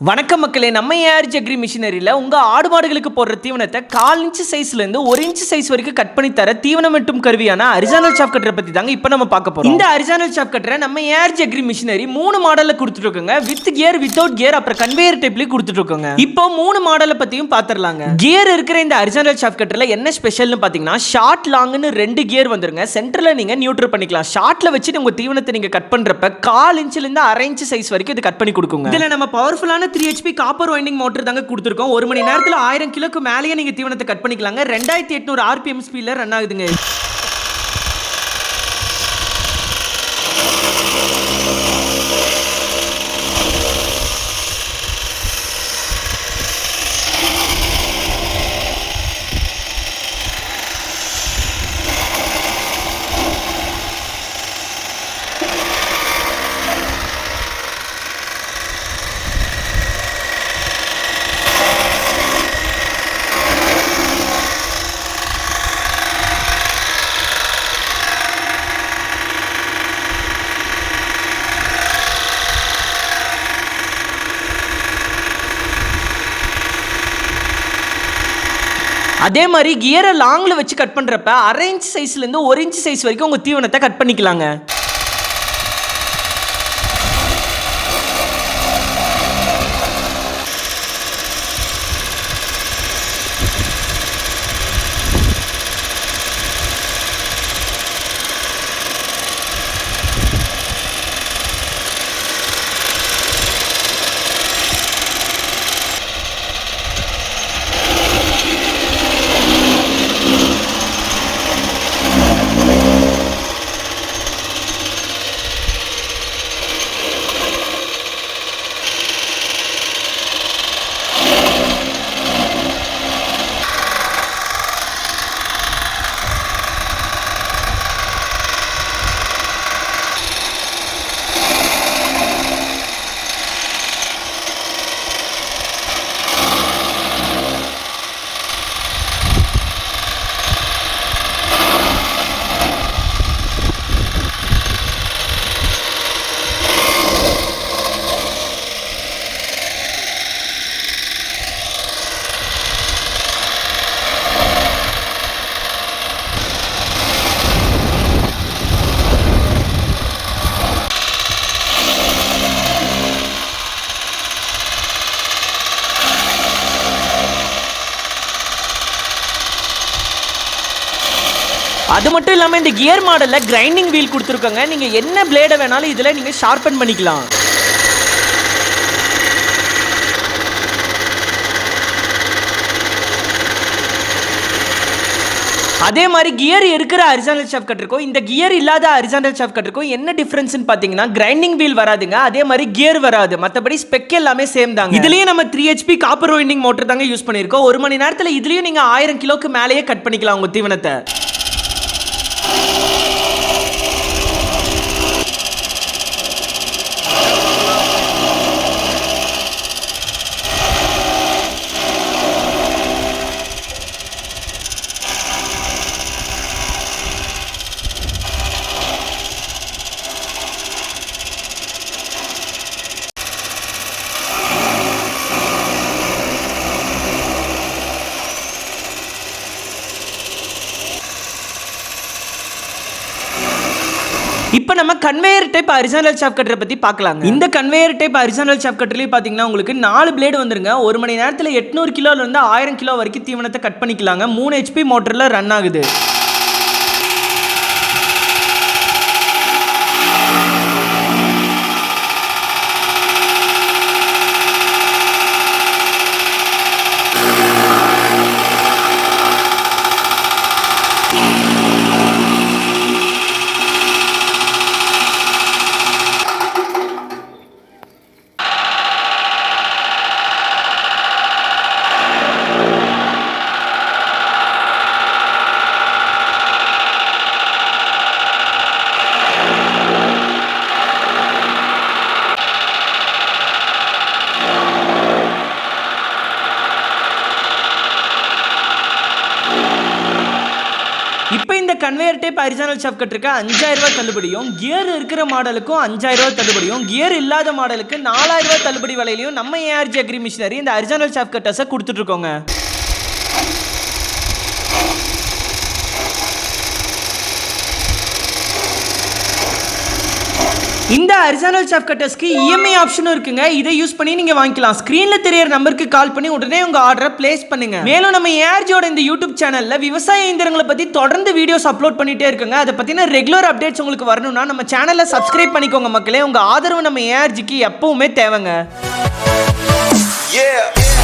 வணக்கம் மக்களே நம்ம ஏஆர் ஜெக்ரி மிஷினரியில் உங்கள் ஆடு மாடுகளுக்கு போடுற தீவனத்தை கால் இன்ச்சு சைஸ்லேருந்து ஒரு இன்ச் சைஸ் வரைக்கும் கட் பண்ணி தர தீவனம் வெட்டும் கருவியான அரிஜானல் சாப் கட்டரை பற்றி தாங்க இப்போ நம்ம பார்க்க போகிறோம் இந்த அரிஜானல் சாப் கட்டரை நம்ம ஏஆர் ஜெக்ரி மிஷினரி மூணு மாடலில் கொடுத்துருக்கோங்க வித் கியர் வித்தவுட் கியர் அப்புறம் கன்வேயர் டைப்லேயும் கொடுத்துட்ருக்கோங்க. இப்போ மூணு மாடலை பற்றியும் பார்த்துடலாங்க கியர் இருக்கிற இந்த அரிஜானல் சாப் கட்டரில் என்ன ஸ்பெஷல்னு பார்த்தீங்கன்னா ஷார்ட் லாங்னு ரெண்டு கியர் வந்துருங்க. சென்டரில் நீங்கள் நியூட்ரல் பண்ணிக்கலாம். ஷார்ட்டில் வச்சு உங்கள் தீவனத்தை நீங்கள் கட் பண்ணுறப்ப கால் இன்ச்சிலேருந்து அரை இன்ச் சைஸ் வரைக்கும் இது கட் பண்ணி கொடுக்குங்க. இதில் நம்ம பவர்ஃபுல்லான three HP copper winding motor தாங்க கொடுத்துருக்கோம். ஒரு மணி நேரத்தில் ஆயிரம் கிலோக்கு மேலேயே நீங்கள் தீவனத்தை கட் பண்ணிக்கலாங்க. ரெண்டாயிரத்தி எட்நூறு ஆர்பிஎம் ஸ்பீடில் ரன் ஆகுதுங்க. அதே மாதிரி கியரை லாங்கில் வச்சு கட் பண்ணுறப்ப அரை இன்ச் சைஸ்லேருந்து ஒரு இன்ச் சைஸ் வரைக்கும் உங்கள் தீவனத்தை கட் பண்ணிக்கலாங்க. அது மட்டும் இல்லாமல் இந்த கியர் மாடலில் கிரைண்டிங் வீல் கொடுத்துருக்கோங்க. நீங்கள் என்ன பிளேடை வேணாலும் இதில் நீங்கள் ஷார்பன் பண்ணிக்கலாம். அதே மாதிரி கியர் இருக்கிற அரிசானல் ஷாப் கட்டிருக்கோம் இந்த கியர் இல்லாத அரிசானல் ஷாப் இருக்கும். என்ன டிஃபரன்ஸ்னு பார்த்தீங்கன்னா கிரைண்டிங் வீல் வராதுங்க. அதே மாதிரி கியர் வராது. மற்றபடி ஸ்பெக் எல்லாமே சேம் தாங்க. இதுலேயே நம்ம three HP copper winding motor தாங்க யூஸ் பண்ணியிருக்கோம். ஒரு மணி நேரத்தில் இதுலயும் நீங்கள் ஆயிரம் கிலோக்கு மேலேயே கட் பண்ணிக்கலாம் உங்கள் தீவனத்தை. இப்போ நம்ம கன்வேயர் டைப் அரிஜினல் ஷாப் கட்டரை பற்றி பார்க்கலாங்க இந்த கன்வேயர் டைப் அரிஜினல் ஷாப் கட்டர்லேயே பார்த்தீங்கன்னா உங்களுக்கு நாலு பிளேடு வந்துருங்க. ஒரு மணி நேரத்தில் எட்நூறு கிலோலேருந்து ஆயிரம் கிலோ வரைக்கும் தீவனத்தை கட் பண்ணிக்கலாங்க. மூணு ஹெச்பி மோட்டரில் ரன் ஆகுது. கன்வேயர் டைப் அரிஜினல் ஷாஃப்ட் கட்டருக்கு அஞ்சாயிரம் ரூபாய் தள்ளுபடியும் கியர் இருக்கிற மாடலுக்கும் அஞ்சாயிரம் ரூபாய் தள்ளுபடியும் கியர் இல்லாத மாடலுக்கு நாலாயிரம் ரூபாய் தள்ளுபடி விலையிலையும் நம்ம ஏஆர்ஜி அக்ரி மிஷினரி இந்த அரிஜினல் ஷாஃப்ட் கட்டர்ஸை இந்த ஹரிசானல் ஷாஃப்ட் கட்டர்ஸ்க்கு இஎம்ஐ ஆப்ஷனும் இருக்குங்க. இதை யூஸ் பண்ணி நீங்க வாங்கிக்கலாம். ஸ்கிரீன்ல தெரியற நம்பருக்கு கால் பண்ணி உடனே உங்க ஆர்டரை பிளேஸ் பண்ணுங்க. மேலும் நம்ம ஏஆர்ஜியோட இந்த யூடியூப் சேனல்ல விவசாய இயந்திரங்களை பத்தி தொடர்ந்து வீடியோஸ் அப்லோட் பண்ணிட்டே இருக்குங்க. அதை பத்தின ரெகுலர் அப்டேட்ஸ் உங்களுக்கு வரணும்னா நம்ம சேனலை சப்ஸ்கிரைப் பண்ணிக்கோங்க மக்களே. உங்க ஆதரவு நம்ம ஏஆர்ஜிக்கு எப்பவுமே தேவைங்க. Yeah.